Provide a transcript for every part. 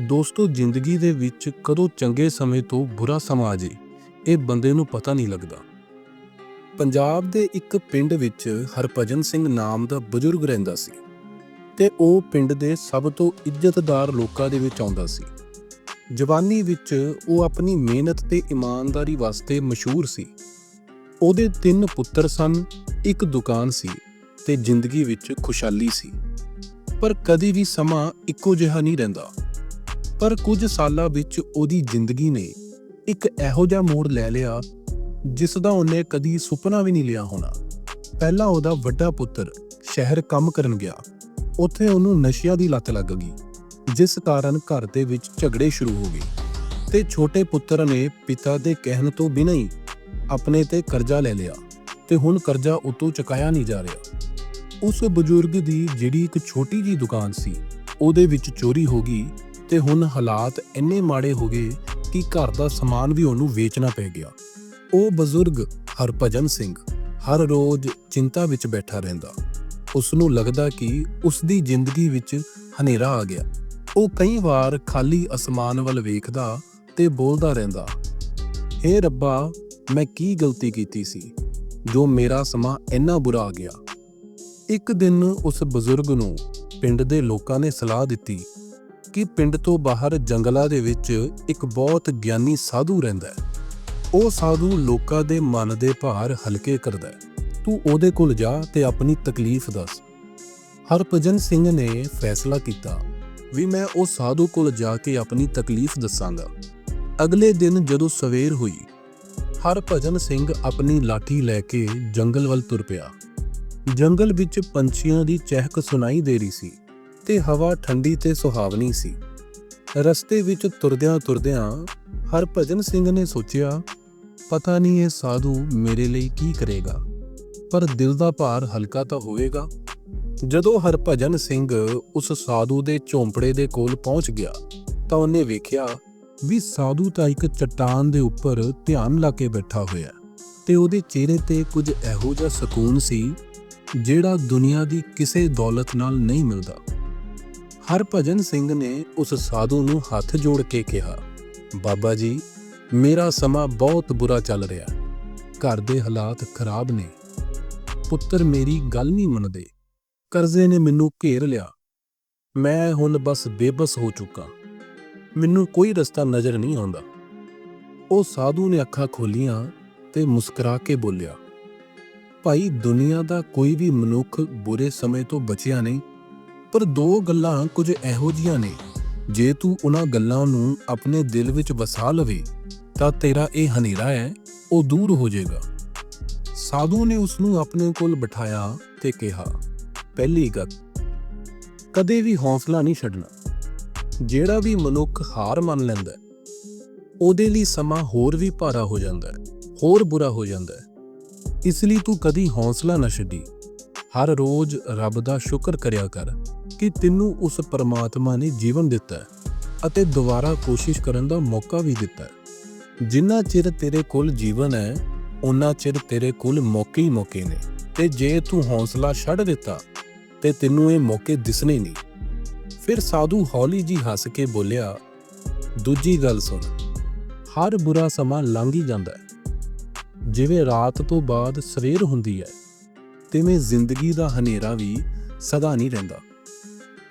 ਦੋਸਤੋ, ਜ਼ਿੰਦਗੀ ਦੇ ਵਿੱਚ ਕਦੋਂ ਚੰਗੇ ਸਮੇਂ ਤੋਂ ਬੁਰਾ ਸਮਾਂ ਆ ਜੇ ਇਹ ਬੰਦੇ ਨੂੰ ਪਤਾ ਨਹੀਂ ਲੱਗਦਾ। ਪੰਜਾਬ ਦੇ ਇੱਕ ਪਿੰਡ ਵਿੱਚ ਹਰਭਜਨ ਸਿੰਘ ਨਾਮ ਦਾ ਬਜ਼ੁਰਗ ਰਹਿੰਦਾ ਸੀ ਤੇ ਉਹ ਪਿੰਡ ਦੇ ਸਭ ਤੋਂ ਇੱਜ਼ਤਦਾਰ ਲੋਕਾਂ ਦੇ ਵਿੱਚ ਆਉਂਦਾ ਸੀ। ਜਵਾਨੀ ਵਿੱਚ ਉਹ ਆਪਣੀ ਮਿਹਨਤ ਤੇ ਇਮਾਨਦਾਰੀ ਵਾਸਤੇ ਮਸ਼ਹੂਰ ਸੀ। ਉਹਦੇ ਤਿੰਨ ਪੁੱਤਰ ਸਨ, ਇੱਕ ਦੁਕਾਨ ਸੀ ਤੇ ਜ਼ਿੰਦਗੀ ਵਿੱਚ ਖੁਸ਼ਹਾਲੀ ਸੀ। ਪਰ ਕਦੀ ਵੀ ਸਮਾਂ ਇੱਕੋ ਜਿਹਾ ਨਹੀਂ ਰਹਿੰਦਾ। ਪਰ ਕੁਝ ਸਾਲਾਂ ਵਿੱਚ ਉਹਦੀ ਜ਼ਿੰਦਗੀ ਨੇ ਇੱਕ ਇਹੋ ਜਿਹਾ ਮੋੜ ਲੈ ਲਿਆ, ਜਿਸ ਦਾ ਉਹਨੇ ਕਦੀ ਸੁਪਨਾ ਵੀ ਨਹੀਂ ਲਿਆ ਹੋਣਾ। ਪਹਿਲਾਂ ਉਹਦਾ ਵੱਡਾ ਪੁੱਤਰ ਸ਼ਹਿਰ ਕੰਮ ਕਰਨ ਗਿਆ। ਉੱਥੇ ਉਹਨੂੰ ਨਸ਼ਿਆਂ ਦੀ ਲੱਤ ਲੱਗ ਗਈ, ਜਿਸ ਕਾਰਨ ਘਰ ਦੇ ਵਿੱਚ ਝਗੜੇ ਸ਼ੁਰੂ ਹੋ ਗਏ ਤੇ ਛੋਟੇ ਪੁੱਤਰ ਨੇ ਪਿਤਾ ਦੇ ਕਹਿਣ ਤੋਂ ਬਿਨਾਂ ਹੀ ਆਪਣੇ ਤੇ ਕਰਜ਼ਾ ਲੈ ਲਿਆ ਤੇ ਹੁਣ ਕਰਜ਼ਾ ਉਤੋਂ ਚੁਕਾਇਆ ਨਹੀਂ ਜਾ ਰਿਹਾ। ਉਸ ਬਜ਼ੁਰਗ ਦੀ ਜਿਹੜੀ ਇੱਕ ਛੋਟੀ ਜੀ ਦੁਕਾਨ ਸੀ, ਉਹਦੇ ਵਿੱਚ ਚੋਰੀ ਹੋ ਗਈ ਤੇ ਹੁਣ ਹਾਲਾਤ ਇੰਨੇ ਮਾੜੇ ਹੋ ਗਏ ਕਿ ਘਰ ਦਾ ਸਮਾਨ ਵੀ ਉਹਨੂੰ ਵੇਚਣਾ ਪੈ ਗਿਆ। ਉਹ ਬਜ਼ੁਰਗ ਹਰਭਜਨ ਸਿੰਘ ਹਰ ਰੋਜ਼ ਚਿੰਤਾ ਵਿੱਚ ਬੈਠਾ ਰਹਿੰਦਾ। ਉਸ ਨੂੰ ਲੱਗਦਾ ਕਿ ਉਸ ਦੀ ਜ਼ਿੰਦਗੀ ਵਿੱਚ ਹਨੇਰਾ ਆ ਗਿਆ। ਉਹ ਕਈ ਵਾਰ ਖਾਲੀ ਅਸਮਾਨ ਵੱਲ ਵੇਖਦਾ ਤੇ ਬੋਲਦਾ ਰਹਿੰਦਾ, ਹੇ ਰੱਬਾ, ਮੈਂ ਕੀ ਗਲਤੀ ਕੀਤੀ ਸੀ ਜੋ ਮੇਰਾ ਸਮਾਂ ਇੰਨਾ ਬੁਰਾ ਆ ਗਿਆ? ਇੱਕ ਦਿਨ ਉਸ ਬਜ਼ੁਰਗ ਨੂੰ ਪਿੰਡ ਦੇ ਲੋਕਾਂ ਨੇ ਸਲਾਹ ਦਿੱਤੀ ਕਿ ਪਿੰਡ ਤੋਂ ਬਾਹਰ ਜੰਗਲਾਂ ਦੇ ਵਿੱਚ ਇੱਕ ਬਹੁਤ ਗਿਆਨੀ ਸਾਧੂ ਰਹਿੰਦਾ ਹੈ। ਉਹ ਸਾਧੂ ਲੋਕਾਂ ਦੇ ਮਨ ਦੇ ਭਾਰ ਹਲਕੇ ਕਰਦਾ ਹੈ। ਤੂੰ ਉਹਦੇ ਕੋਲ ਜਾ ਤੇ ਆਪਣੀ ਤਕਲੀਫ ਦੱਸ। ਹਰਭਜਨ ਸਿੰਘ ਨੇ ਫੈਸਲਾ ਕੀਤਾ ਵੀ ਮੈਂ ਉਹ ਸਾਧੂ ਕੋਲ ਜਾ ਕੇ ਆਪਣੀ ਤਕਲੀਫ ਦੱਸਾਂਗਾ। ਅਗਲੇ ਦਿਨ ਜਦੋਂ ਸਵੇਰ ਹੋਈ, ਹਰਭਜਨ ਸਿੰਘ ਆਪਣੀ ਲਾਠੀ ਲੈ ਕੇ ਜੰਗਲ ਵੱਲ ਤੁਰ ਪਿਆ। ਜੰਗਲ ਵਿੱਚ ਪੰਛੀਆਂ ਦੀ ਚਹਿਕ ਸੁਣਾਈ ਦੇ ਰਹੀ ਸੀ। ਤੇ ਹਵਾ ਠੰਡੀ ਤੇ ਸੁਹਾਵਣੀ ਸੀ। ਰਸਤੇ ਵਿੱਚ ਤੁਰਦਿਆਂ ਤੁਰਦਿਆਂ ਹਰਭਜਨ ਸਿੰਘ ਨੇ ਸੋਚਿਆ, ਪਤਾ ਨਹੀਂ ਇਹ ਸਾਧੂ ਮੇਰੇ ਲਈ ਕੀ ਕਰੇਗਾ, ਪਰ ਦਿਲ ਦਾ ਭਾਰ ਹਲਕਾ ਤਾਂ ਹੋਵੇਗਾ। ਜਦੋਂ ਹਰਭਜਨ ਸਿੰਘ ਉਸ ਸਾਧੂ ਦੇ ਝੌਂਪੜੇ ਦੇ ਕੋਲ ਪਹੁੰਚ ਗਿਆ, ਤਾਂ ਉਹਨੇ ਵੇਖਿਆ ਵੀ ਸਾਧੂ ਤਾਂ ਇੱਕ ਚਟਾਨ ਦੇ ਉੱਪਰ ਧਿਆਨ ਲਾ ਕੇ ਬੈਠਾ ਹੋਇਆ ਤੇ ਉਹਦੇ ਚਿਹਰੇ ਤੇ ਕੁਝ ਇਹੋ ਜਿਹਾ ਸਕੂਨ ਸੀ, ਜਿਹੜਾ ਦੁਨੀਆ ਦੀ ਕਿਸੇ ਦੌਲਤ ਨਾਲ ਨਹੀਂ ਮਿਲਦਾ। ਹਰਭਜਨ ਸਿੰਘ ਨੇ ਉਸ ਸਾਧੂ ਨੂੰ ਹੱਥ ਜੋੜ ਕੇ ਕਿਹਾ, ਬਾਬਾ ਜੀ, ਮੇਰਾ ਸਮਾਂ ਬਹੁਤ ਬੁਰਾ ਚੱਲ ਰਿਹਾ। ਘਰ ਦੇ ਹਾਲਾਤ ਖਰਾਬ ਨੇ। ਪੁੱਤਰ ਮੇਰੀ ਗੱਲ ਨਹੀਂ ਮੰਨਦੇ। ਕਰਜ਼ੇ ਨੇ ਮੈਨੂੰ ਘੇਰ ਲਿਆ। ਮੈਂ ਹੁਣ ਬਸ ਬੇਬਸ ਹੋ ਚੁੱਕਾ। ਮੈਨੂੰ ਕੋਈ ਰਸਤਾ ਨਜ਼ਰ ਨਹੀਂ ਆਉਂਦਾ। ਉਹ ਸਾਧੂ ਨੇ ਅੱਖਾਂ ਖੋਲੀਆਂ ਤੇ ਮੁਸਕਰਾ ਕੇ ਬੋਲਿਆ, ਭਾਈ, ਦੁਨੀਆ ਦਾ ਕੋਈ ਵੀ ਮਨੁੱਖ ਬੁਰੇ ਸਮੇਂ ਤੋਂ ਬਚਿਆ ਨਹੀਂ। ਪਰ ਦੋ ਗੱਲਾਂ ਕੁਝ ਇਹੋ ਜੀਆਂ ਨੇ। ਜੇ ਤੂੰ ਉਹਨਾਂ ਗੱਲਾਂ ਨੂੰ ਆਪਣੇ ਦਿਲ ਵਿੱਚ ਵਸਾ ਲਵੇ ਤਾਂ ਤੇਰਾ ਇਹ ਹਨੇਰਾ ਹੈ ਉਹ ਦੂਰ ਹੋ ਜਾਏਗਾ। ਸਾਧੂ ਨੇ ਉਸ ਨੂੰ ਆਪਣੇ ਕੋਲ ਬਿਠਾਇਆ ਤੇ ਕਿਹਾ ਪਹਿਲੀ ਗੱਲ ਕਦੇ ਵੀ ਹੌਸਲਾ ਨਹੀਂ ਛੱਡਣਾ। ਜਿਹੜਾ ਵੀ ਮਨੁੱਖ ਹਾਰ ਮੰਨ ਲੈਂਦਾ ਹੈ, ਉਹਦੇ ਲਈ ਸਮਾਂ ਹੋਰ ਵੀ ਭਾਰਾ ਹੋ ਜਾਂਦਾ ਹੈ ਹੋਰ ਬੁਰਾ ਹੋ ਜਾਂਦਾ ਹੈ। ਇਸ ਲਈ ਤੂੰ ਕਦੀ ਹੌਸਲਾ ਨਾ ਛੱਡੀ। ਹਰ ਰੋਜ਼ ਰੱਬ ਦਾ ਸ਼ੁਕਰ ਕਰਿਆ ਕਰ। ਕਿ ਤੈਨੂੰ ਉਸ ਪਰਮਾਤਮਾ ਨੇ ਜੀਵਨ ਦਿੱਤਾ ਅਤੇ ਦੁਬਾਰਾ ਕੋਸ਼ਿਸ਼ ਕਰਨ ਦਾ ਮੌਕਾ ਵੀ ਦਿੱਤਾ ਹੈ। ਜਿੰਨਾ ਚਿਰ ਤੇਰੇ ਕੋਲ ਜੀਵਨ ਹੈ ਉਨਾ ਚਿਰ ਤੇਰੇ ਕੋਲ ਮੌਕੇ ਹੀ ਮੌਕੇ ਨੇ। ਤੇ ਜੇ ਤੂੰ ਹੌਸਲਾ ਛੱਡ ਦਿੱਤਾ, ਤੇ ਤੈਨੂੰ ਇਹ ਮੌਕੇ ਦਿਸਣੇ ਨਹੀਂ। ਫਿਰ ਸਾਧੂ ਹੌਲੀ ਜੀ ਹੱਸ ਕੇ ਬੋਲਿਆ, ਦੂਜੀ ਗੱਲ ਸੁਣ, ਹਰ ਬੁਰਾ ਸਮਾਂ ਲੰਘ ਹੀ ਜਾਂਦਾ ਹੈ। ਜਿਵੇਂ ਰਾਤ ਤੋਂ ਬਾਅਦ ਸਵੇਰ ਹੁੰਦੀ ਹੈ, ਤਿਵੇਂ ਜ਼ਿੰਦਗੀ ਦਾ ਹਨੇਰਾ ਵੀ ਸਦਾ ਨਹੀਂ ਰਹਿੰਦਾ।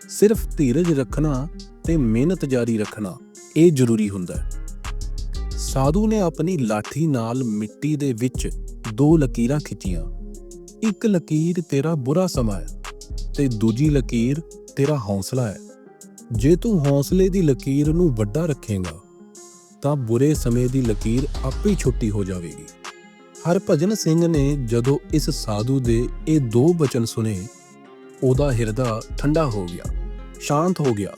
ਸਿਰਫ ਧੀਰਜ ਰੱਖਣਾ ਤੇ ਮਿਹਨਤ ਜਾਰੀ ਰੱਖਣਾ, ਇਹ ਜ਼ਰੂਰੀ ਹੁੰਦਾ ਹੈ। ਸਾਧੂ ਨੇ ਆਪਣੀ ਲਾਠੀ ਨਾਲ ਮਿੱਟੀ ਦੇ ਵਿੱਚ ਦੋ ਲਕੀਰਾਂ ਖਿੱਚੀਆਂ। ਇੱਕ ਲਕੀਰ ਤੇਰਾ ਬੁਰਾ ਸਮਾਂ ਹੈ ਤੇ ਦੂਜੀ ਲਕੀਰ ਤੇਰਾ ਹੌਸਲਾ ਹੈ। ਜੇ ਤੂੰ ਹੌਸਲੇ ਦੀ ਲਕੀਰ ਨੂੰ ਵੱਡਾ ਰੱਖੇਗਾ, ਤਾਂ ਬੁਰੇ ਸਮੇਂ ਦੀ ਲਕੀਰ ਆਪੇ ਛੋਟੀ ਹੋ ਜਾਵੇਗੀ। ਹਰਭਜਨ ਸਿੰਘ ਨੇ ਜਦੋਂ ਇਸ ਸਾਧੂ ਦੇ ਇਹ ਦੋ ਬਚਨ ਸੁਨੇ ਉਹਦਾ ਹਿਰਦਾ ਠੰਡਾ ਹੋ ਗਿਆ, ਸ਼ਾਂਤ ਹੋ ਗਿਆ।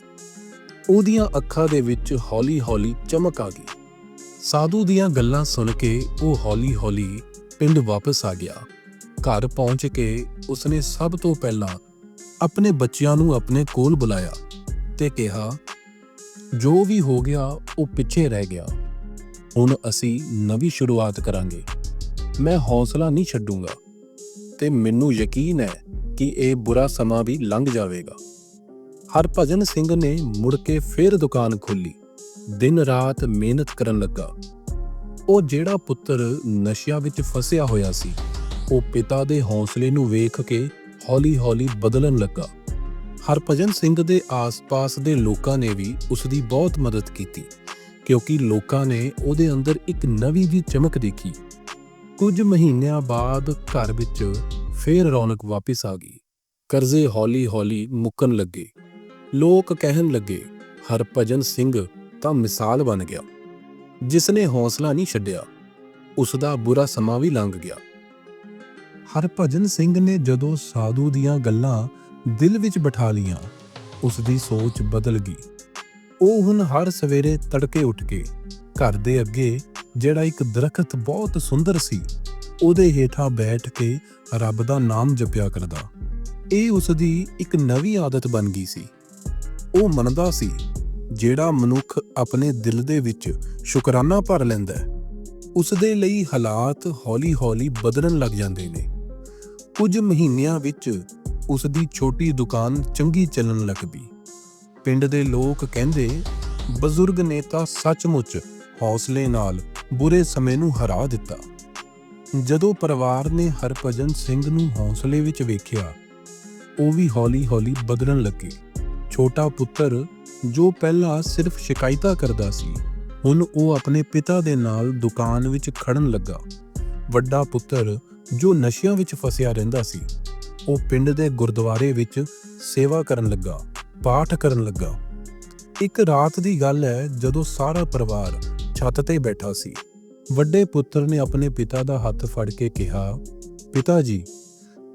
ਉਹਦੀਆਂ ਅੱਖਾਂ ਦੇ ਵਿੱਚ ਹੌਲੀ-ਹੌਲੀ ਚਮਕ ਆ ਗਈ। ਸਾਧੂ ਦੀਆਂ ਗੱਲਾਂ ਸੁਣ ਕੇ ਉਹ ਹੌਲੀ-ਹੌਲੀ ਪਿੰਡ ਵਾਪਸ ਆ ਗਿਆ। ਘਰ ਪਹੁੰਚ ਕੇ ਉਸਨੇ ਸਭ ਤੋਂ ਪਹਿਲਾਂ ਆਪਣੇ ਬੱਚਿਆਂ ਨੂੰ ਆਪਣੇ ਕੋਲ ਬੁਲਾਇਆ ਤੇ ਕਿਹਾ, ਜੋ ਵੀ ਹੋ ਗਿਆ, ਉਹ ਪਿੱਛੇ ਰਹਿ ਗਿਆ। ਹੁਣ ਅਸੀਂ ਨਵੀਂ ਸ਼ੁਰੂਆਤ ਕਰਾਂਗੇ। ਮੈਂ ਹੌਸਲਾ ਨਹੀਂ ਛੱਡੂੰਗਾ ਤੇ ਮੈਨੂੰ ਯਕੀਨ ਹੈ ਕਿ ਇਹ ਬੁਰਾ ਸਮਾਂ ਵੀ ਲੰਘ ਜਾਵੇਗਾ। ਹਰਭਜਨ ਸਿੰਘ ਨੇ ਮੁੜ ਕੇ ਫੇਰ ਦੁਕਾਨ ਖੋਲੀ ਦਿਨ ਰਾਤ ਮਿਹਨਤ ਕਰਨ ਲੱਗਾ। ਉਹ ਜਿਹੜਾ ਪੁੱਤਰ ਨਸ਼ਿਆਂ ਵਿੱਚ ਫਸਿਆ ਹੋਇਆ ਸੀ, ਉਹ ਪਿਤਾ ਦੇ ਹੌਸਲੇ ਨੂੰ ਵੇਖ ਕੇ ਹੌਲੀ-ਹੌਲੀ ਬਦਲਣ ਲੱਗਾ। ਹਰਭਜਨ ਸਿੰਘ ਦੇ ਆਸ-ਪਾਸ ਦੇ ਲੋਕਾਂ ਨੇ ਵੀ ਉਸ ਦੀ ਬਹੁਤ ਮਦਦ ਕੀਤੀ, ਕਿਉਂਕਿ ਲੋਕਾਂ ਨੇ ਉਹਦੇ ਅੰਦਰ ਇੱਕ ਨਵੀਂ ਜੀ ਚਮਕ ਦੇਖੀ। ਕੁਝ ਮਹੀਨਿਆਂ ਬਾਅਦ ਘਰ ਵਿੱਚ ਫੇਰ ਰੌਣਕ ਵਾਪਸ ਆ ਗਈ। ਕਰਜ਼ੇ ਹੌਲੀ-ਹੌਲੀ ਮੁੱਕਣ ਲੱਗੇ। ਲੋਕ ਕਹਿਣ ਲੱਗੇ, ਹਰਭਜਨ ਸਿੰਘ ਤਾਂ ਮਿਸਾਲ ਬਣ ਗਿਆ। ਜਿਸ ਨੇ ਹੌਸਲਾ ਨਹੀਂ ਛੱਡਿਆ ਉਸ ਦਾ ਬੁਰਾ ਸਮਾਂ ਵੀ ਲੰਘ ਗਿਆ। ਹਰਭਜਨ ਸਿੰਘ ਨੇ ਜਦੋਂ ਸਾਧੂ ਦੀਆਂ ਗੱਲਾਂ ਦਿਲ ਵਿੱਚ ਬਿਠਾ ਲੀਆਂ ਉਸ ਦੀ ਸੋਚ ਬਦਲ ਗਈ। ਉਹ ਹੁਣ ਹਰ ਸਵੇਰੇ ਤੜਕੇ ਉੱਠ ਕੇ ਘਰ ਦੇ ਅੱਗੇ, ਜਿਹੜਾ ਇੱਕ ਦਰਖਤ ਬਹੁਤ ਸੁੰਦਰ ਸੀ ਉਹਦੇ ਹੇਠਾਂ ਬੈਠ ਕੇ ਰੱਬ ਦਾ ਨਾਮ ਜਪਿਆ ਕਰਦਾ। ਇਹ ਉਸ ਦੀ ਇੱਕ ਨਵੀਂ ਆਦਤ ਬਣ ਗਈ ਸੀ। ਉਹ ਮੰਨਦਾ ਸੀ, ਜਿਹੜਾ ਮਨੁੱਖ ਆਪਣੇ ਦਿਲ ਦੇ ਵਿੱਚ ਸ਼ੁਕਰਾਨਾ ਭਰ ਲੈਂਦਾ ਹੈ ਉਸ ਦੇ ਲਈ ਹਾਲਾਤ ਹੌਲੀ-ਹੌਲੀ ਬਦਲਣ ਲੱਗ ਜਾਂਦੇ ਨੇ। ਕੁਝ ਮਹੀਨਿਆਂ ਵਿੱਚ ਉਸ ਦੀ ਛੋਟੀ ਦੁਕਾਨ ਚੰਗੀ ਚੱਲਣ ਲੱਗ ਪਈ। ਪਿੰਡ ਦੇ ਲੋਕ ਕਹਿੰਦੇ, ਬਜ਼ੁਰਗ ਨੇ ਤਾਂ ਸੱਚਮੁੱਚ ਹੌਸਲੇ ਨਾਲ ਬੁਰੇ ਸਮੇਂ ਨੂੰ ਹਰਾ ਦਿੱਤਾ। ਜਦੋਂ ਪਰਿਵਾਰ ਨੇ ਹਰਭਜਨ ਸਿੰਘ ਨੂੰ ਹੌਸਲੇ ਵਿੱਚ ਵੇਖਿਆ, ਉਹ ਵੀ ਹੌਲੀ-ਹੌਲੀ ਬਦਲਣ ਲੱਗੇ। ਛੋਟਾ ਪੁੱਤਰ, ਜੋ ਪਹਿਲਾਂ ਸਿਰਫ ਸ਼ਿਕਾਇਤਾਂ ਕਰਦਾ ਸੀ, ਹੁਣ ਉਹ ਆਪਣੇ ਪਿਤਾ ਦੇ ਨਾਲ ਦੁਕਾਨ ਵਿੱਚ ਖੜਨ ਲੱਗਾ। ਵੱਡਾ ਪੁੱਤਰ, ਜੋ ਨਸ਼ਿਆਂ ਵਿੱਚ ਫਸਿਆ ਰਹਿੰਦਾ ਸੀ, ਉਹ ਪਿੰਡ ਦੇ ਗੁਰਦੁਆਰੇ ਵਿੱਚ ਸੇਵਾ ਕਰਨ ਲੱਗਾ, ਪਾਠ ਕਰਨ ਲੱਗਾ। ਇੱਕ ਰਾਤ ਦੀ ਗੱਲ ਹੈ ਜਦੋਂ ਸਾਰਾ ਪਰਿਵਾਰ ਛੱਤ ਤੇ ਬੈਠਾ ਸੀ। ਵੱਡੇ ਪੁੱਤਰ ਨੇ ਆਪਣੇ ਪਿਤਾ ਦਾ ਹੱਥ ਫੜ ਕੇ ਕਿਹਾ, ਪਿਤਾ ਜੀ,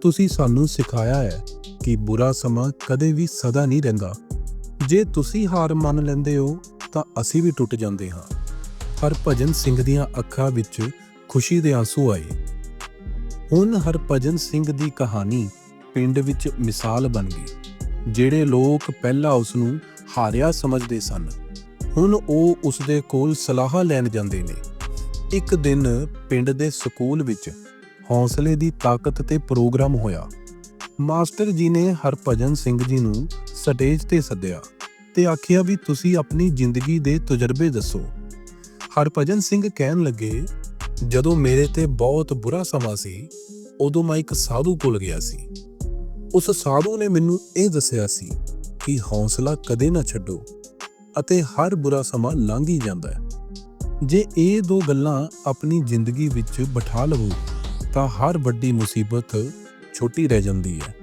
ਤੁਸੀਂ ਸਾਨੂੰ ਸਿਖਾਇਆ ਹੈ ਕਿ ਬੁਰਾ ਸਮਾਂ ਕਦੇ ਵੀ ਸਦਾ ਨਹੀਂ ਰਹਿੰਦਾ। ਜੇ ਤੁਸੀਂ ਹਾਰ ਮੰਨ ਲੈਂਦੇ ਹੋ, ਤਾਂ ਅਸੀਂ ਵੀ ਟੁੱਟ ਜਾਂਦੇ ਹਾਂ। ਹਰਭਜਨ ਸਿੰਘ ਦੀਆਂ ਅੱਖਾਂ ਵਿੱਚ ਖੁਸ਼ੀ ਦੇ ਆਂਸੂ ਆਏ। ਹੁਣ ਹਰਭਜਨ ਸਿੰਘ ਦੀ ਕਹਾਣੀ ਪਿੰਡ ਵਿੱਚ ਮਿਸਾਲ ਬਣ ਗਈ, ਜਿਹੜੇ ਲੋਕ ਪਹਿਲਾਂ ਉਸ ਨੂੰ ਹਾਰਿਆ ਸਮਝਦੇ ਸਨ। ਹੁਣ ਉਹ ਉਸ ਦੇ ਕੋਲ ਸਲਾਹ ਲੈਣ ਜਾਂਦੇ ਨੇ। ਇੱਕ ਦਿਨ ਪਿੰਡ ਦੇ ਸਕੂਲ ਵਿੱਚ ਹੌਸਲੇ ਦੀ ਤਾਕਤ ਤੇ ਪ੍ਰੋਗਰਾਮ ਹੋਇਆ। ਮਾਸਟਰ ਜੀ ਨੇ ਹਰਭਜਨ ਸਿੰਘ ਜੀ ਨੂੰ ਸਟੇਜ ਤੇ ਸੱਦਿਆ ਤੇ ਆਖਿਆ ਵੀ ਤੁਸੀਂ ਆਪਣੀ ਜ਼ਿੰਦਗੀ ਦੇ ਤਜਰਬੇ ਦੱਸੋ। ਹਰਭਜਨ ਸਿੰਘ ਕਹਿਣ ਲੱਗੇ, ਜਦੋਂ ਮੇਰੇ ਤੇ ਬਹੁਤ ਬੁਰਾ ਸਮਾਂ ਸੀ, ਉਦੋਂ ਮੈਂ ਇੱਕ ਸਾਧੂ ਕੋਲ ਗਿਆ ਸੀ। ਉਸ ਸਾਧੂ ਨੇ ਮੈਨੂੰ ਇਹ ਦੱਸਿਆ ਸੀ ਕਿ ਹੌਸਲਾ ਕਦੇ ਨਾ ਛੱਡੋ ਅਤੇ ਹਰ ਬੁਰਾ ਸਮਾਂ ਲੰਘ ਹੀ ਜਾਂਦਾ ਹੈ। ਜੇ ਇਹ ਦੋ ਗੱਲਾਂ ਆਪਣੀ ਜ਼ਿੰਦਗੀ ਵਿੱਚ ਬਿਠਾ ਲਵੋ, ਤਾਂ ਹਰ ਵੱਡੀ ਮੁਸੀਬਤ ਛੋਟੀ ਰਹਿ ਜਾਂਦੀ ਹੈ।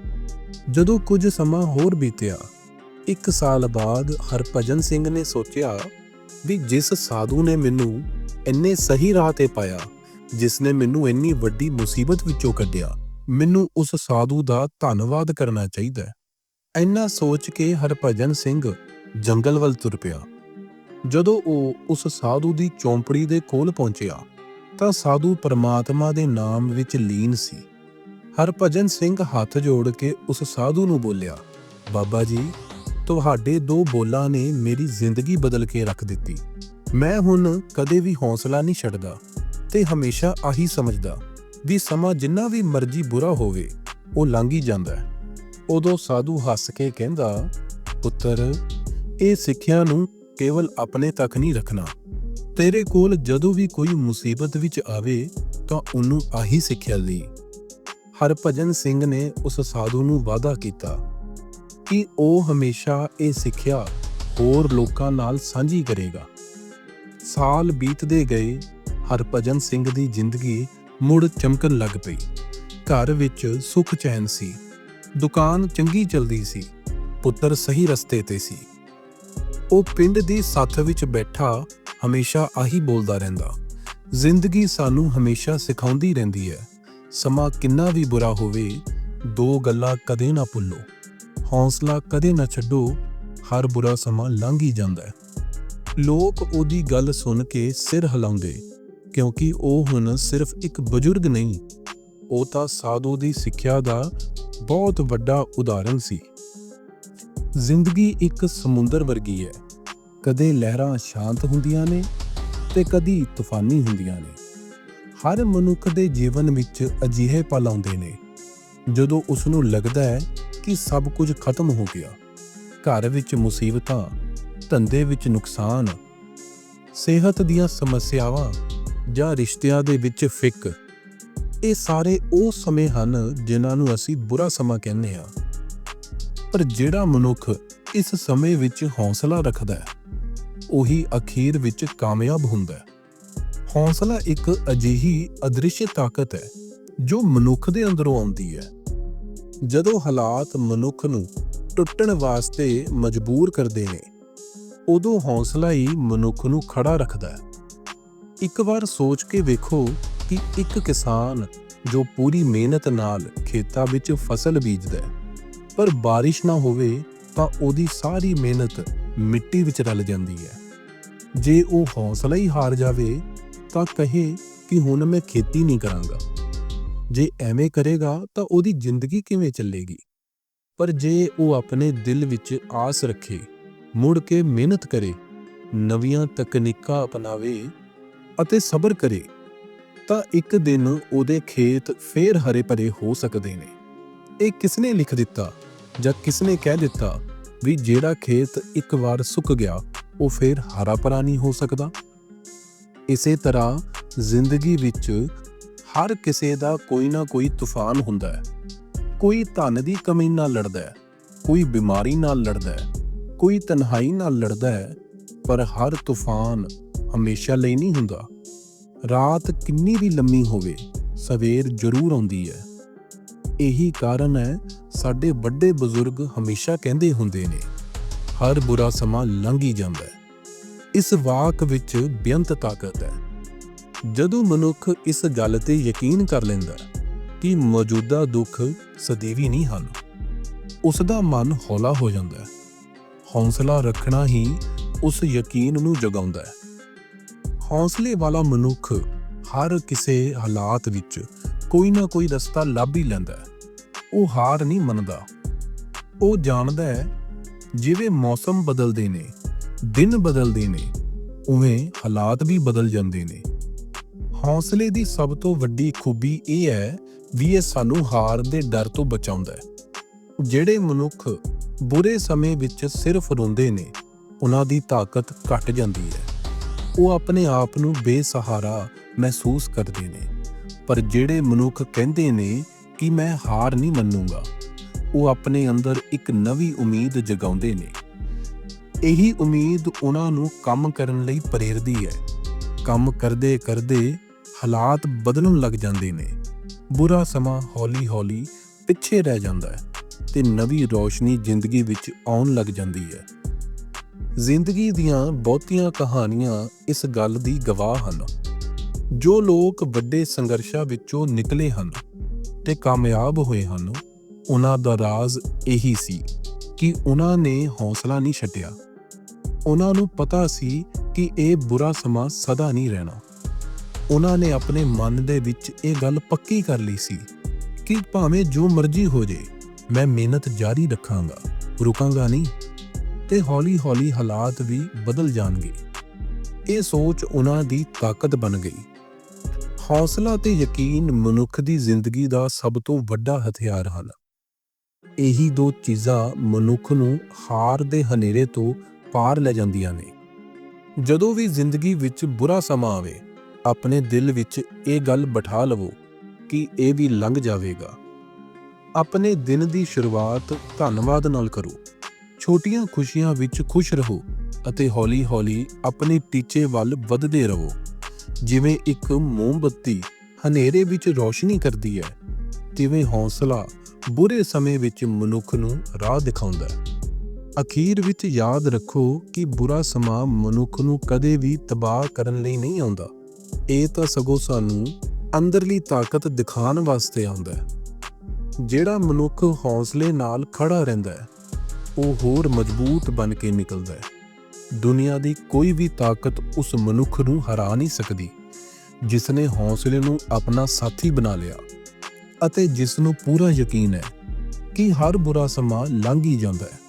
ਜਦੋਂ ਕੁਝ ਸਮਾਂ ਹੋਰ ਬੀਤਿਆ, ਇੱਕ ਸਾਲ ਬਾਅਦ ਹਰਭਜਨ ਸਿੰਘ ਨੇ ਸੋਚਿਆ ਵੀ ਜਿਸ ਸਾਧੂ ਨੇ ਮੈਨੂੰ ਇੰਨੇ ਸਹੀ ਰਾਹ ਤੇ ਪਾਇਆ, ਜਿਸ ਨੇ ਮੈਨੂੰ ਇੰਨੀ ਵੱਡੀ ਮੁਸੀਬਤ ਵਿੱਚੋਂ ਕੱਢਿਆ, ਮੈਨੂੰ ਉਸ ਸਾਧੂ ਦਾ ਧੰਨਵਾਦ ਕਰਨਾ ਚਾਹੀਦਾ ਹੈ। ਇੰਨਾ ਸੋਚ ਕੇ ਹਰਭਜਨ ਸਿੰਘ ਜੰਗਲ ਵੱਲ ਤੁਰ ਪਿਆ। ਜਦੋਂ ਉਹ ਉਸ ਸਾਧੂ ਦੀ ਚੌਂਪੜੀ ਦੇ ਕੋਲ ਪਹੁੰਚਿਆ, ਤਾਂ ਸਾਧੂ ਪਰਮਾਤਮਾ ਦੇ ਨਾਮ ਵਿੱਚ ਲੀਨ ਸੀ। ਹਰਭਜਨ ਸਿੰਘ ਹੱਥ ਜੋੜ ਕੇ ਉਸ ਸਾਧੂ ਨੂੰ ਬੋਲਿਆ, ਬਾਬਾ ਜੀ, ਤੁਹਾਡੇ ਦੋ ਬੋਲਾਂ ਨੇ ਮੇਰੀ ਜ਼ਿੰਦਗੀ ਬਦਲ ਕੇ ਰੱਖ ਦਿੱਤੀ। ਮੈਂ ਹੁਣ ਕਦੇ ਵੀ ਹੌਸਲਾ ਨਹੀਂ ਛੱਡਦਾ ਤੇ ਹਮੇਸ਼ਾ ਆਹੀ ਸਮਝਦਾ ਵੀ ਸਮਾਂ ਜਿੰਨਾ ਵੀ ਮਰਜ਼ੀ ਬੁਰਾ ਹੋਵੇ, ਉਹ ਲੰਘ ਹੀ ਜਾਂਦਾ ਹੈ। ਉਦੋਂ ਸਾਧੂ ਹੱਸ ਕੇ ਕਹਿੰਦਾ, ਪੁੱਤਰ, ਇਹ ਸਿੱਖਿਆ ਨੂੰ ਕੇਵਲ ਆਪਣੇ ਤੱਕ ਨਹੀਂ ਰੱਖਣਾ। ਤੇਰੇ ਕੋਲ ਜਦੋਂ ਵੀ ਕੋਈ ਮੁਸੀਬਤ ਵਿੱਚ ਆਵੇ, ਤਾਂ ਉਹਨੂੰ ਆਹੀ ਸਿੱਖਿਆ ਲਈ ਹਰਭਜਨ ਸਿੰਘ ਨੇ ਉਸ ਸਾਧੂ ਨੂੰ ਵਾਅਦਾ ਕੀਤਾ ਕਿ ਉਹ ਹਮੇਸ਼ਾ ਇਹ ਸਿੱਖਿਆ ਹੋਰ ਲੋਕਾਂ ਨਾਲ ਸਾਂਝੀ ਕਰੇਗਾ। ਸਾਲ ਬੀਤਦੇ ਗਏ, ਹਰਭਜਨ ਸਿੰਘ ਦੀ ਜ਼ਿੰਦਗੀ ਮੁੜ ਚਮਕਣ ਲੱਗ ਪਈ। ਘਰ ਵਿੱਚ ਸੁੱਖ ਚੈਨ ਸੀ। ਦੁਕਾਨ ਚੰਗੀ ਚੱਲਦੀ ਸੀ। ਪੁੱਤਰ ਸਹੀ ਰਸਤੇ ਤੇ ਸੀ। ਉਹ ਪਿੰਡ ਦੀ ਸੱਥ ਵਿੱਚ ਬੈਠਾ ਹਮੇਸ਼ਾ ਆਹੀ ਬੋਲਦਾ ਰਹਿੰਦਾ। ਜ਼ਿੰਦਗੀ ਸਾਨੂੰ ਹਮੇਸ਼ਾ ਸਿਖਾਉਂਦੀ ਰਹਿੰਦੀ ਹੈ, ਸਮਾਂ ਕਿੰਨਾ ਵੀ ਬੁਰਾ ਹੋਵੇ, ਦੋ ਗੱਲਾਂ ਕਦੇ ਨਾ ਭੁੱਲੋ। ਹੌਸਲਾ ਕਦੇ ਨਾ ਛੱਡੋ, ਹਰ ਬੁਰਾ ਸਮਾਂ ਲੰਘ ਹੀ ਜਾਂਦਾ ਹੈ। ਲੋਕ ਉਹਦੀ ਗੱਲ ਸੁਣ ਕੇ ਸਿਰ ਹਿਲਾਉਂਦੇ, ਕਿਉਂਕਿ ਉਹ ਹੁਣ ਸਿਰਫ ਇੱਕ ਬਜ਼ੁਰਗ ਨਹੀਂ, ਉਹ ਤਾਂ ਸਾਧੂ ਦੀ ਸਿੱਖਿਆ ਦਾ ਬਹੁਤ ਵੱਡਾ ਉਦਾਹਰਣ ਸੀ। ਜ਼ਿੰਦਗੀ ਇੱਕ ਸਮੁੰਦਰ ਵਰਗੀ ਹੈ। ਕਦੇ ਲਹਿਰਾਂ ਸ਼ਾਂਤ ਹੁੰਦੀਆਂ ਨੇ ਤੇ ਕਦੀ ਤੂਫਾਨੀ ਹੁੰਦੀਆਂ ਨੇ। ਹਰ ਮਨੁੱਖ ਦੇ ਜੀਵਨ ਵਿੱਚ ਅਜਿਹੇ ਪਲ ਆਉਂਦੇ ਨੇ, ਜਦੋਂ ਉਸ ਨੂੰ ਲੱਗਦਾ ਹੈ ਕਿ ਸਭ ਕੁਝ ਖਤਮ ਹੋ ਗਿਆ। ਘਰ ਵਿੱਚ ਮੁਸੀਬਤਾਂ, ਧੰਦੇ ਵਿੱਚ ਨੁਕਸਾਨ, ਸਿਹਤ ਦੀਆਂ ਸਮੱਸਿਆਵਾਂ ਜਾਂ ਰਿਸ਼ਤਿਆਂ ਦੇ ਵਿੱਚ ਫਿੱਕ, ਇਹ ਸਾਰੇ ਉਹ ਸਮੇਂ ਹਨ ਜਿਨ੍ਹਾਂ ਨੂੰ ਅਸੀਂ ਬੁਰਾ ਸਮਾਂ ਕਹਿੰਦੇ ਹਾਂ। ਪਰ ਜਿਹੜਾ ਮਨੁੱਖ ਇਸ ਸਮੇਂ ਵਿੱਚ ਹੌਸਲਾ ਰੱਖਦਾ ਹੈ, ਉਹੀ ਅਖੀਰ ਵਿੱਚ ਕਾਮਯਾਬ ਹੁੰਦਾ ਹੈ। ਹੌਸਲਾ ਇੱਕ ਅਜਿਹੀ ਅਦ੍ਰਿਸ਼ ਤਾਕਤ ਹੈ, ਜੋ ਮਨੁੱਖ ਦੇ ਅੰਦਰੋਂ ਆਉਂਦੀ ਹੈ। ਜਦੋਂ ਹਾਲਾਤ ਮਨੁੱਖ ਨੂੰ ਟੁੱਟਣ ਵਾਸਤੇ ਮਜਬੂਰ ਕਰਦੇ ਨੇ, ਉਦੋਂ ਹੌਸਲਾ ਹੀ ਮਨੁੱਖ ਨੂੰ ਖੜਾ ਰੱਖਦਾ ਹੈ। ਇੱਕ ਵਾਰ ਸੋਚ ਕੇ ਵੇਖੋ ਕਿ ਇੱਕ ਕਿਸਾਨ ਜੋ ਪੂਰੀ ਮਿਹਨਤ ਨਾਲ ਖੇਤਾਂ ਵਿੱਚ ਫਸਲ ਬੀਜਦਾ ਹੈ ਪਰ ਬਾਰਿਸ਼ ਨਾ ਹੋਵੇ ਤਾਂ ਉਹਦੀ ਸਾਰੀ ਮਿਹਨਤ ਮਿੱਟੀ ਵਿੱਚ ਰਲ ਜਾਂਦੀ ਹੈ। ਜੇ ਉਹ ਹੌਸਲਾ ਹੀ ਹਾਰ ਜਾਵੇ ਤਾਂ ਕਹੇ ਕਿ ਹੁਣ ਮੈਂ ਖੇਤੀ ਨਹੀਂ ਕਰਾਂਗਾ। ਜੇ ਐਵੇਂ ਕਰੇਗਾ ਤਾਂ ਉਹਦੀ ਜ਼ਿੰਦਗੀ ਕਿਵੇਂ ਚੱਲੇਗੀ? ਪਰ ਜੇ ਉਹ ਆਪਣੇ ਦਿਲ ਵਿੱਚ ਆਸ ਰੱਖੇ, ਮੁੜ ਕੇ ਮਿਹਨਤ ਕਰੇ, ਨਵੀਆਂ ਤਕਨੀਕਾਂ ਅਪਣਾਵੇ ਅਤੇ ਸਬਰ ਕਰੇ, ਤਾਂ ਇੱਕ ਦਿਨ ਉਹਦੇ ਖੇਤ ਫੇਰ ਹਰੇ ਭਰੇ ਹੋ ਸਕਦੇ ਨੇ। ਇਹ ਕਿਸਨੇ ਲਿਖ ਦਿੱਤਾ? ਜਾਂ ਕਿਸਨੇ ਕਹਿ ਦਿੱਤਾ ਵੀ ਜਿਹੜਾ ਖੇਤ ਇੱਕ ਵਾਰ ਸੁੱਕ ਗਿਆ, ਉਹ ਫੇਰ ਹਰਾ ਭਰਾ ਨਹੀਂ ਹੋ ਸਕਦਾ? ਇਸੇ ਤਰ੍ਹਾਂ ਜ਼ਿੰਦਗੀ ਵਿੱਚ ਹਰ ਕਿਸੇ ਦਾ ਕੋਈ ਨਾ ਕੋਈ ਤੂਫਾਨ ਹੁੰਦਾ ਹੈ। ਕੋਈ ਧਨ ਦੀ ਕਮੀ ਨਾਲ ਲੜਦਾ ਹੈ, ਕੋਈ ਬਿਮਾਰੀ ਨਾਲ ਲੜਦਾ ਹੈ, ਕੋਈ ਤਨਹਾਈ ਨਾਲ ਲੜਦਾ ਹੈ, ਪਰ ਹਰ ਤੂਫਾਨ ਹਮੇਸ਼ਾ ਲਈ ਨਹੀਂ ਹੁੰਦਾ। ਰਾਤ ਕਿੰਨੀ ਵੀ ਲੰਮੀ ਹੋਵੇ, ਸਵੇਰ ਜ਼ਰੂਰ ਆਉਂਦੀ ਹੈ। ਇਹੀ ਕਾਰਨ ਹੈ, ਸਾਡੇ ਵੱਡੇ ਬਜ਼ੁਰਗ ਹਮੇਸ਼ਾ ਕਹਿੰਦੇ ਹੁੰਦੇ ਨੇ, ਹਰ ਬੁਰਾ ਸਮਾਂ ਲੰਘ ਹੀ ਜਾਂਦਾ ਹੈ। ਇਸ ਵਾਕ ਵਿੱਚ ਬੇਅੰਤ ਤਾਕਤ ਹੈ। ਜਦੋਂ ਮਨੁੱਖ ਇਸ ਗੱਲ ਤੇ ਯਕੀਨ ਕਰ ਲੈਂਦਾ ਕਿ ਮੌਜੂਦਾ ਦੁੱਖ ਸਦੀਵੀ ਨਹੀਂ ਹਨ ਉਸ ਦਾ ਮਨ ਹੌਲਾ ਹੋ ਜਾਂਦਾ ਹੈ। ਹੌਸਲਾ ਰੱਖਣਾ ਹੀ ਉਸ ਯਕੀਨ ਨੂੰ ਜਗਾਉਂਦਾ ਹੈ। ਹੌਸਲੇ ਵਾਲਾ ਮਨੁੱਖ ਹਰ ਕਿਸੇ ਹਾਲਾਤ ਵਿੱਚ ਕੋਈ ਨਾ ਕੋਈ ਰਸਤਾ ਲੱਭ ਹੀ ਲੈਂਦਾ ਹੈ। ਉਹ ਹਾਰ ਨਹੀਂ ਮੰਨਦਾ। ਉਹ ਜਾਣਦਾ ਹੈ, ਜਿਵੇਂ ਮੌਸਮ ਬਦਲਦੇ ਨੇ, ਦਿਨ ਬਦਲਦੇ ਨੇ, ਉਵੇਂ ਹਾਲਾਤ ਵੀ ਬਦਲ ਜਾਂਦੇ ਨੇ। ਹੌਸਲੇ ਦੀ ਸਭ ਤੋਂ ਵੱਡੀ ਖੂਬੀ ਇਹ ਹੈ ਵੀ ਇਹ ਸਾਨੂੰ ਹਾਰ ਦੇ ਡਰ ਤੋਂ ਬਚਾਉਂਦਾ ਹੈ। ਜਿਹੜੇ ਮਨੁੱਖ ਬੁਰੇ ਸਮੇਂ ਵਿੱਚ ਸਿਰਫ ਰੋਂਦੇ ਨੇ, ਉਹਨਾਂ ਦੀ ਤਾਕਤ ਘਟ ਜਾਂਦੀ ਹੈ। ਉਹ ਆਪਣੇ ਆਪ ਨੂੰ ਬੇਸਹਾਰਾ ਮਹਿਸੂਸ ਕਰਦੇ ਨੇ। ਪਰ ਜਿਹੜੇ ਮਨੁੱਖ ਕਹਿੰਦੇ ਨੇ ਕਿ ਮੈਂ ਹਾਰ ਨਹੀਂ ਮੰਨੂਗਾ, ਉਹ ਆਪਣੇ ਅੰਦਰ ਇੱਕ ਨਵੀਂ ਉਮੀਦ ਜਗਾਉਂਦੇ ਨੇ। ਇਹੀ ਉਮੀਦ ਉਹਨਾਂ ਨੂੰ ਕੰਮ ਕਰਨ ਲਈ ਪ੍ਰੇਰਦੀ ਹੈ। ਕੰਮ ਕਰਦੇ ਕਰਦੇ ਹਾਲਾਤ ਬਦਲਣ ਲੱਗ ਜਾਂਦੇ ਨੇ। ਬੁਰਾ ਸਮਾਂ ਹੌਲੀ-ਹੌਲੀ ਪਿੱਛੇ ਰਹਿ ਜਾਂਦਾ ਹੈ ਤੇ ਨਵੀਂ ਰੋਸ਼ਨੀ ਜ਼ਿੰਦਗੀ ਵਿੱਚ ਆਉਣ ਲੱਗ ਜਾਂਦੀ ਹੈ। ਜ਼ਿੰਦਗੀ ਦੀਆਂ ਬਹੁਤੀਆਂ ਕਹਾਣੀਆਂ ਇਸ ਗੱਲ ਦੀ ਗਵਾਹ ਹਨ। ਜੋ ਲੋਕ ਵੱਡੇ ਸੰਘਰਸ਼ਾਂ ਵਿੱਚੋਂ ਨਿਕਲੇ ਹਨ ਤੇ ਕਾਮਯਾਬ ਹੋਏ ਹਨ, ਉਹਨਾਂ ਦਾ ਰਾਜ਼ ਇਹੀ ਸੀ ਕਿ ਉਹਨਾਂ ਨੇ ਹੌਸਲਾ ਨਹੀਂ ਛੱਡਿਆ। ਉਹਨਾਂ ਨੂੰ ਪਤਾ ਸੀ ਕਿ ਇਹ ਬੁਰਾ ਸਮਾਂ ਸਦਾ ਨਹੀਂ ਰਹਿਣਾ। ਉਹਨਾਂ ਨੇ ਆਪਣੇ ਮਨ ਦੇ ਵਿੱਚ ਇਹ ਗੱਲ ਪੱਕੀ ਕਰ ਲਈ ਸੀ ਕਿ ਭਾਵੇਂ ਜੋ ਮਰਜ਼ੀ ਹੋ ਜੇ, ਮੈਂ ਮਿਹਨਤ ਜਾਰੀ ਰੱਖਾਂਗਾ, ਰੁਕਾਂਗਾ ਨਹੀਂ ਤੇ ਹੌਲੀ-ਹੌਲੀ ਹਾਲਾਤ ਵੀ ਬਦਲ ਜਾਣਗੇ। ਇਹ ਸੋਚ ਉਹਨਾਂ ਦੀ ਤਾਕਤ ਬਣ ਗਈ। ਹੌਸਲਾ ਤੇ ਯਕੀਨ ਮਨੁੱਖ ਦੀ ਜ਼ਿੰਦਗੀ ਦਾ ਸਭ ਤੋਂ ਵੱਡਾ ਹਥਿਆਰ ਹਨ। ਇਹੀ ਦੋ ਚੀਜ਼ਾਂ ਮਨੁੱਖ ਨੂੰ ਹਾਰ ਦੇ ਹਨੇਰੇ ਤੋਂ ਪਾਰ ਲੈ ਜਾਂਦੀਆਂ ਨੇ। ਜਦੋਂ ਵੀ ਜ਼ਿੰਦਗੀ ਵਿੱਚ ਬੁਰਾ ਸਮਾਂ ਆਵੇ, ਆਪਣੇ ਦਿਲ ਵਿੱਚ ਇਹ ਗੱਲ ਬਿਠਾ ਲਵੋ ਕਿ ਇਹ ਵੀ ਲੰਘ ਜਾਵੇਗਾ। ਆਪਣੇ ਦਿਨ ਦੀ ਸ਼ੁਰੂਆਤ ਧੰਨਵਾਦ ਨਾਲ ਕਰੋ। ਛੋਟੀਆਂ ਖੁਸ਼ੀਆਂ ਵਿੱਚ ਖੁਸ਼ ਰਹੋ ਅਤੇ ਹੌਲੀ-ਹੌਲੀ ਆਪਣੇ ਟੀਚੇ ਵੱਲ ਵਧਦੇ ਰਹੋ। ਜਿਵੇਂ ਇੱਕ ਮੋਮਬੱਤੀ ਹਨੇਰੇ ਵਿੱਚ ਰੋਸ਼ਨੀ ਕਰਦੀ ਹੈ, ਤਿਵੇਂ ਹੌਸਲਾ ਬੁਰੇ ਸਮੇਂ ਵਿੱਚ ਮਨੁੱਖ ਨੂੰ ਰਾਹ ਦਿਖਾਉਂਦਾ ਹੈ। ਅਖੀਰ ਵਿੱਚ ਯਾਦ ਰੱਖੋ ਕਿ ਬੁਰਾ ਸਮਾਂ ਮਨੁੱਖ ਨੂੰ ਕਦੇ ਵੀ ਤਬਾਹ ਕਰਨ ਲਈ ਨਹੀਂ ਆਉਂਦਾ। ਇਹ ਤਾਂ ਸਗੋਂ ਸਾਨੂੰ ਅੰਦਰਲੀ ਤਾਕਤ ਦਿਖਾਉਣ ਵਾਸਤੇ ਆਉਂਦਾ ਹੈ। ਜਿਹੜਾ ਮਨੁੱਖ ਹੌਸਲੇ ਨਾਲ ਖੜਾ ਰਹਿੰਦਾ ਹੈ, ਉਹ ਹੋਰ ਮਜ਼ਬੂਤ ਬਣ ਕੇ ਨਿਕਲਦਾ ਹੈ। ਦੁਨੀਆ ਦੀ ਕੋਈ ਵੀ ਤਾਕਤ ਉਸ ਮਨੁੱਖ ਨੂੰ ਹਰਾ ਨਹੀਂ ਸਕਦੀ। ਜਿਸ ਨੇ ਹੌਸਲੇ ਨੂੰ ਆਪਣਾ ਸਾਥੀ ਬਣਾ ਲਿਆ ਅਤੇ ਜਿਸ ਨੂੰ ਪੂਰਾ ਯਕੀਨ ਹੈ ਕਿ ਹਰ ਬੁਰਾ ਸਮਾਂ ਲੰਘ ਹੀ ਜਾਂਦਾ ਹੈ।